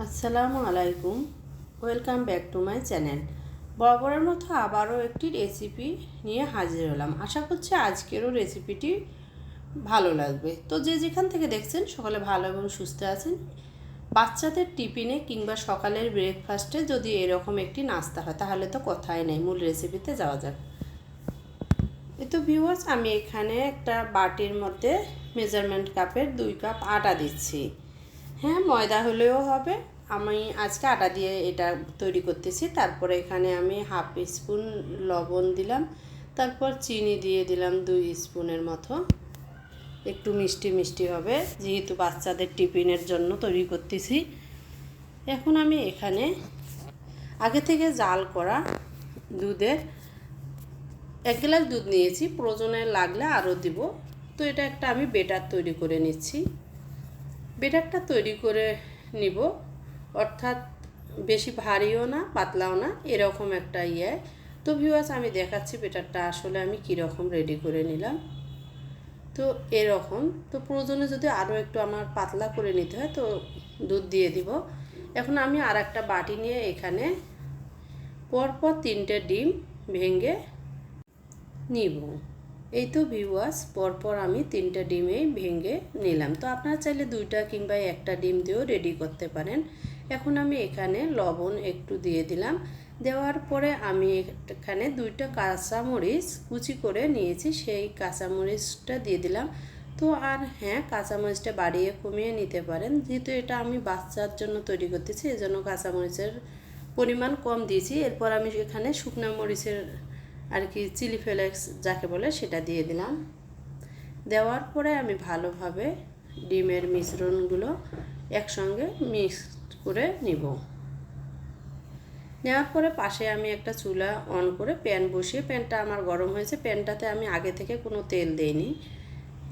আসসালামু আলাইকুম। Welcome back to my channel বরাবরের মতো আবারও একটি রেসিপি নিয়ে হাজির হলাম। আশা করছি আজকেরও রেসিপিটি ভালো লাগবে। তো যে যেখান থেকে দেখছেন, সকালে ভালো এবং সুস্থ আছেন। বাচ্চাদের টিফিনে কিংবা সকালের ব্রেকফাস্টে যদি এরকম একটি নাস্তা হয়, তাহলে তো কথাই নেই। মূল রেসিপিতে যাওয়া যাক। তো ভিউয়ার্স আমি এখানে একটা বাটির মধ্যে মেজারমেন্ট কাপের দুই কাপ আটা দিচ্ছি। হ্যাঁ ময়দা হলেও হবে। আমি আজকে আটা দিয়ে এটা তৈরি করতেছি। তারপরে এখানে আমি হাফ স্পুন লবণ দিলাম। তারপর চিনি দিয়ে দিলাম দুই স্পুনের মতো। একটু মিষ্টি মিষ্টি হবে, যেহেতু বাচ্চাদের টিফিনের জন্য তৈরি করতেছি। এখন আমি এখানে আগে থেকে জাল করা দুধের এক গ্লাস দুধ নিয়েছি। প্রয়োজনে লাগলে আরও দিব। তো এটা একটা আমি বেটার তৈরি করে নিচ্ছি। বেটারটা তৈরি করে নিব। অর্থাৎ বেশি ভারীও না, পাতলাও না, এরকম একটা ইয়ে। তো ভিউয়ার্স আমি দেখাচ্ছি বেটারটা আসলে আমি কীরকম রেডি করে নিলাম। তো এরকম। তো প্রয়োজনে যদি আরও একটু আমার পাতলা করে নিতে হয়, তো দুধ দিয়ে দিব। এখন আমি আর একটা বাটি নিয়ে এখানে পরপর তিনটে ডিম ভেঙে নিব। এই তো ভিউয়ার্স পরপর আমি তিনটা ডিমেই ভেঙে নিলাম। তো আপনারা চাইলে দুইটা কিংবা একটা ডিম দিয়েও রেডি করতে পারেন। এখন আমি এখানে লবণ একটু দিয়ে দিলাম। দেওয়ার পরে আমি এখানে দুইটা কাঁচামরিচ কুচি করে নিয়েছি, সেই কাঁচামরিচটা দিয়ে দিলাম। তো আর হ্যাঁ কাঁচামরিচটা বাড়িয়ে কমিয়ে নিতে পারেন। যেহেতু এটা আমি বাচ্চার জন্য তৈরি করতেছি, এজন্য কাঁচামরিচের পরিমাণ কম দিয়েছি। এরপর আমি এখানে শুকনো মরিচের আর কি চিলি ফ্লেক্স যাকে বলে সেটা দিয়ে দিলাম। দেওয়ার পরে আমি ভালোভাবে ডিমের মিশ্রণগুলো একসঙ্গে মিক্স করে নিব। নেওয়ার পরে পাশে আমি একটা চুলা অন করে প্যান বসিয়ে, প্যানটা আমার গরম হয়েছে, প্যানটাতে আমি আগে থেকে কোনো তেল দেইনি।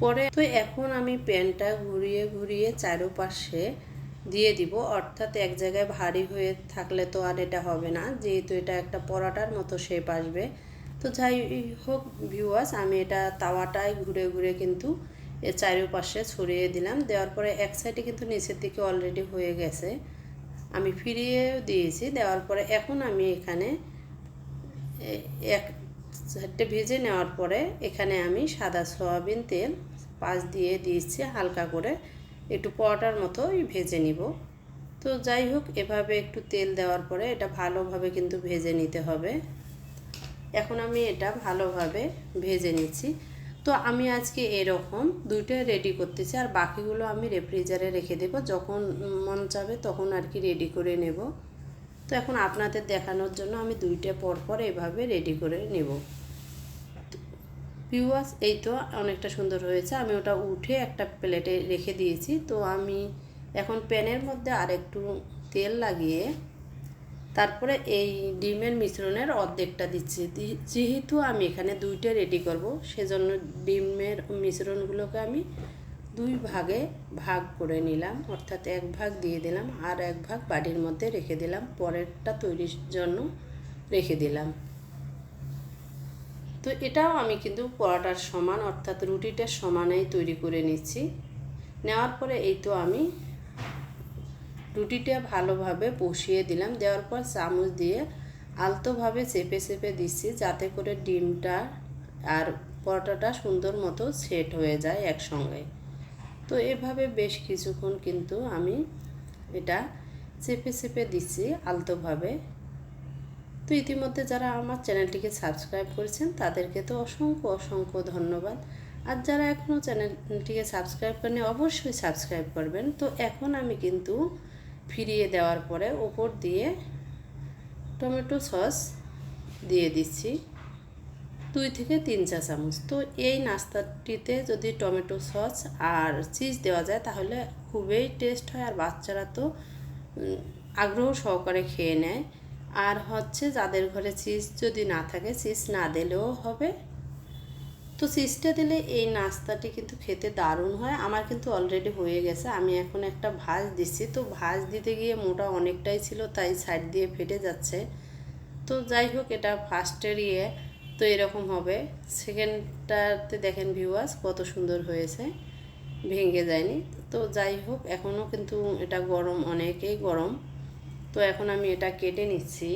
পরে তো এখন আমি প্যানটা ঘুরিয়ে ঘুরিয়ে চারোপাশে দিয়ে দিব, অর্থাৎ এক জায়গায় ভারী হয়ে থাকলে তো আর এটা হবে না, যেহেতু এটা একটা পরাটার মতো শেপ আসবে। তো যাই হোক ভিউয়ার্স আমি এটা তাওয়াটায় ঘুরে ঘুরে কিন্তু এর চারিপাশে ছড়িয়ে দিলাম। দেওয়ার পরে এক সাইডে কিন্তু নিচের দিকে অলরেডি হয়ে গেছে। আমি ফিরিয়েও দিয়েছি। দেওয়ার পরে এখন আমি এখানে এক সাইডে ভেজে নেওয়ার পরে এখানে আমি সাদা সয়াবিন তেল পাশ দিয়ে দিয়েছি হালকা করে। একটু পরোটার মতো ভেজে নিব। তো যাই হোক, এভাবে একটু তেল দেওয়ার পরে এটা ভালোভাবে কিন্তু ভেজে নিতে হবে। এখন আমি এটা ভালোভাবে ভেজে নিচ্ছি। তো আমি আজকে এরকম দুইটা রেডি করতেছি আর বাকিগুলো আমি রেফ্রিজারে রেখে দেবো। যখন মন চাবে তখন আর কি রেডি করে নেব। তো এখন আপনাদের দেখানোর জন্য আমি দুইটা পরপর এভাবে রেডি করে নেব। পিওয়াস এই তো অনেকটা সুন্দর হয়েছে। আমি ওটা উঠে একটা প্লেটে রেখে দিয়েছি। তো আমি এখন প্যানের মধ্যে আর একটু তেল লাগিয়ে তারপরে এই ডিমের মিশ্রণের অর্ধেকটা দিচ্ছি। যেহেতু আমি এখানে দুইটা রেডি করব, সেজন্য ডিমের মিশ্রণগুলোকে আমি দুই ভাগে ভাগ করে নিলাম। অর্থাৎ এক ভাগ দিয়ে দিলাম আর এক ভাগ বাড়ির মধ্যে রেখে দিলাম। পরেরটা তৈরির জন্য রেখে দিলাম। তো এটাও আমি কিন্তু পরোটার সমান, অর্থাৎ রুটিটার সমানেই তৈরি করে নিচ্ছি। নেওয়ার পরে এই তো আমি রুটিটা ভালোভাবে বসিয়ে দিলাম। দেওয়ার পর চামচ দিয়ে আলতোভাবে চেপে চেপে দিচ্ছি যাতে করে ডিমটা আর পরোটাটা সুন্দর মতো সেট হয়ে যায় একসঙ্গে। তো এভাবে বেশ কিছুক্ষণ কিন্তু আমি এটা চেপে চেপে দিচ্ছি আলতোভাবে। তো ইতিমধ্যে যারা আমার চ্যানেলটিকে সাবস্ক্রাইব করেছেন, তাদেরকে তো অসংখ্য অসংখ্য ধন্যবাদ। আর যারা এখনও চ্যানেলটিকে সাবস্ক্রাইব করেনি অবশ্যই সাবস্ক্রাইব করবেন। তো এখন আমি কিন্তু ফিরিয়ে দেওয়ার পরে ওপর দিয়ে টমেটো সস দিয়ে দিচ্ছি। দুই থেকে তিন চা চামচ। তো এই নাস্তাটিতে যদি টমেটো সস আর চিজ দেওয়া যায়, তাহলে খুবই টেস্ট হয় আর বাচ্চারা তো আগ্রহ সহকারে খেয়ে নেয়। আর হচ্ছে যাদের ঘরে চিজ যদি না থাকে, চিজ না দিলেও হবে। তো চিজটা দিলে এই নাস্তাটি কিন্তু খেতে দারুণ হয়। আমার কিন্তু অলরেডি হয়ে গেছে। আমি এখন একটা ভাজ দিচ্ছি। তো ভাজ দিতে গিয়ে মোটা অনেকটাই ছিল, তাই সাইড দিয়ে ফেটে যাচ্ছে। তো যাই হোক, এটা ফার্স্টের ইয়ে। তো এরকম হবে। সেকেন্ডটাতে দেখেন ভিউয়ার্স কত সুন্দর হয়েছে। ভেঙে যায়নি। তো যাই হোক, এখনও কিন্তু এটা গরম, অনেকেই গরম। তো এখন আমি এটা কেটে নিচ্ছি।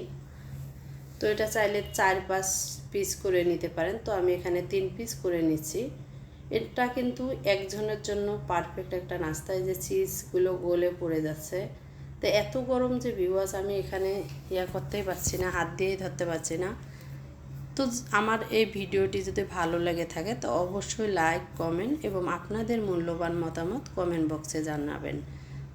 তো এটা চাইলে চার পাঁচ পিস করে নিতে পারেন। তো আমি এখানে তিন পিস করে নিচ্ছি। এটা কিন্তু একজনের জন্য পারফেক্ট একটা নাস্তা। যে চিজগুলো গলে পড়ে যাচ্ছে। তো এত গরম যে ভিউয়ার্স আমি এখানে ইয়া করতেই পারছি না, হাত দিয়েই ধরতে পারছি না। তো আমার এই ভিডিওটি যদি ভালো লেগে থাকে, তো অবশ্যই লাইক কমেন্ট এবং আপনাদের মূল্যবান মতামত কমেন্ট বক্সে জানাবেন।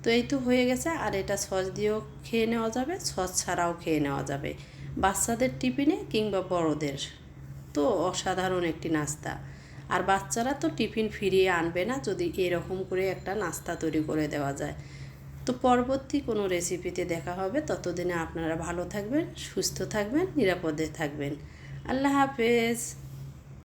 তো এই তো হয়ে গেছে, আর এটা সস দিয়েও খেয়ে নেওয়া যাবে, সস ছাড়াও খেয়ে নেওয়া যাবে। বাচ্চাদের টিফিনে কিংবা বড়দের। তো অসাধারণ একটি নাস্তা। আর বাচ্চারা তো টিফিন ফিরিয়ে আনবে না যদি এরকম করে একটা নাস্তা তৈরি করে দেওয়া যায়। তো পরবর্তী কোনো রেসিপিতে দেখা হবে। ততদিনে আপনারা ভালো থাকবেন, সুস্থ থাকবেন, নিরাপদে থাকবেন। আল্লাহ হাফেজ।